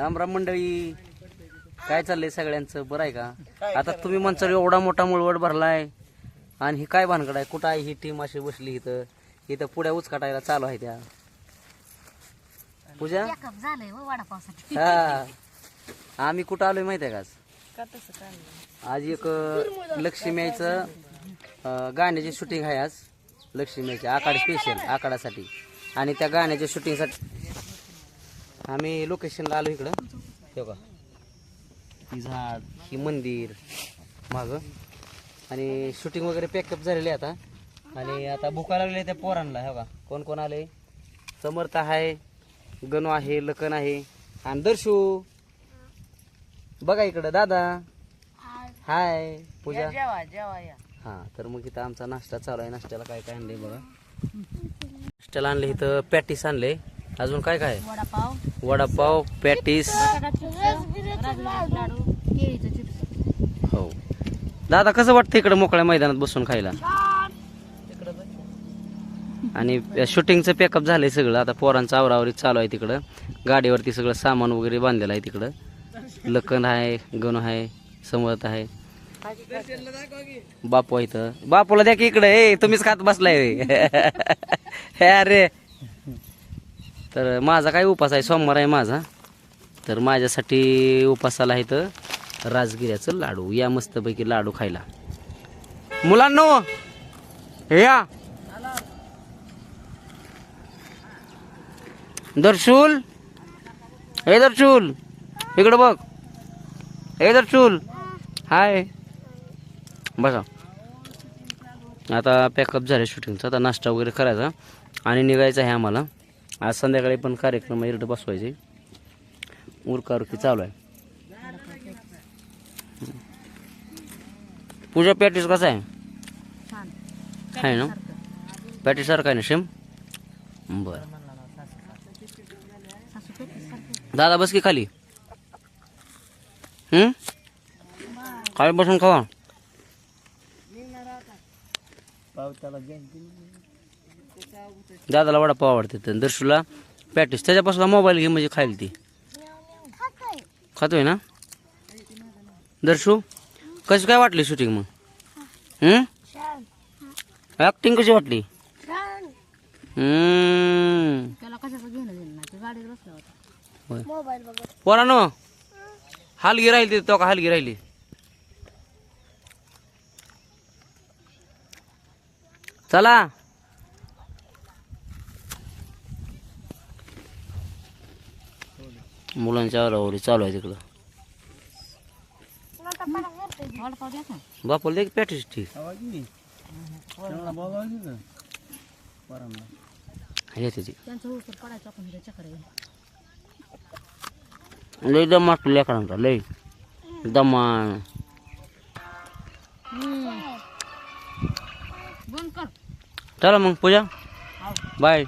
रामराम मंडळी. काय चाललंय सगळ्यांचं? बरं आहे का? आता तुम्ही म्हणता एवढा मोठा मुळवड भरलाय. आणि ही काय भानगड आहे? कुठं आहे ही टीम अशी बसली इथं? इथं पुढ्या उचकाटायला चालू आहे त्या. पूजा? हो हा. आम्ही कुठं आलोय माहिती आहे का आज? एक लक्ष्मीचं गाण्याची शूटिंग आहे आज. लक्ष्मीचे आखाड स्पेशल आखाडासाठी. आणि त्या गाण्याच्या शूटिंगसाठी आम्ही लोकेशनला आलो इकडं. हे का ही झाड ही मंदिर माग. आणि शूटिंग वगैरे पॅकअप झालेले आता. आणि आता भुका लागले त्या पोरांना हे का कोण कोण आले समर्थ आहे गणू आहे लखन आहे आणि दर्शू. बघा इकडं दादा. हाय पूजा. हा तर मग इथं आमचा नाश्ता चालू आहे. नाश्त्याला काय काय आणलंय बघा. नाश्त्याला आणले इथं पॅटीस आणले अजून काय काय? वडापाव. वडापाव पॅटीस. हो. दादा कसं वाटतं इकडे मोकळ्या मैदानात बसून खायला? आणि शूटिंगचं पॅकअप झालंय सगळं. आता पोरांचं आवरावरी चालू आहे तिकडं. गाडीवरती सगळं सामान वगैरे बांधलेलं आहे तिकडं. लखन आहे गणू आहे समर्थ आहे. बापू आहे इथं. बापूला द्या की इकडे. ए तुम्हीच खात बसलाय. अरे तर माझा काय उपास आहे? सोमवार आहे माझा. तर माझ्यासाठी उपासाला आहे तर राजगिऱ्याचं लाडू. या मस्तपैकी लाडू खायला. मुलांनो या. दर्शूल. हे दर्शूल. इकडं बघ. हे दर्शूल. हाय. बघा. आता पॅकअप झाले शूटिंगचा आता नाश्ता वगैरे करायचा. आणि निघायचं आहे आम्हाला. आज संध्याकाळी पण कार्यक्रम इकडे बसवायचे उरकारुकी चालू आहे. पूजा पॅटीस कसा आहे? छान. आहे ना? पॅटीस सारखा आहे ना सेम बरं. दादा बस की खाली. हम्म? खाली बसून खावा. दादाला वडापाव आवडते तर दर्शूला पॅटीस. त्याच्यापासून मोबाईल घे म्हणजे खाईल ती. खातोय ना? दर्शू कशी काय वाटली शूटिंग मग? हम्म ऍक्टिंग कशी वाटली? हम्म. ते पोरानो हालगी राहिली तो का हालगी राहिली? चला. मुलांच्या आवरावरी चालू आहे तिकडं. वडापाव द्या का पॅटीस येते ती लय दम मारतो लेकरांचा लय दमान. चला मग पूजा. बाय.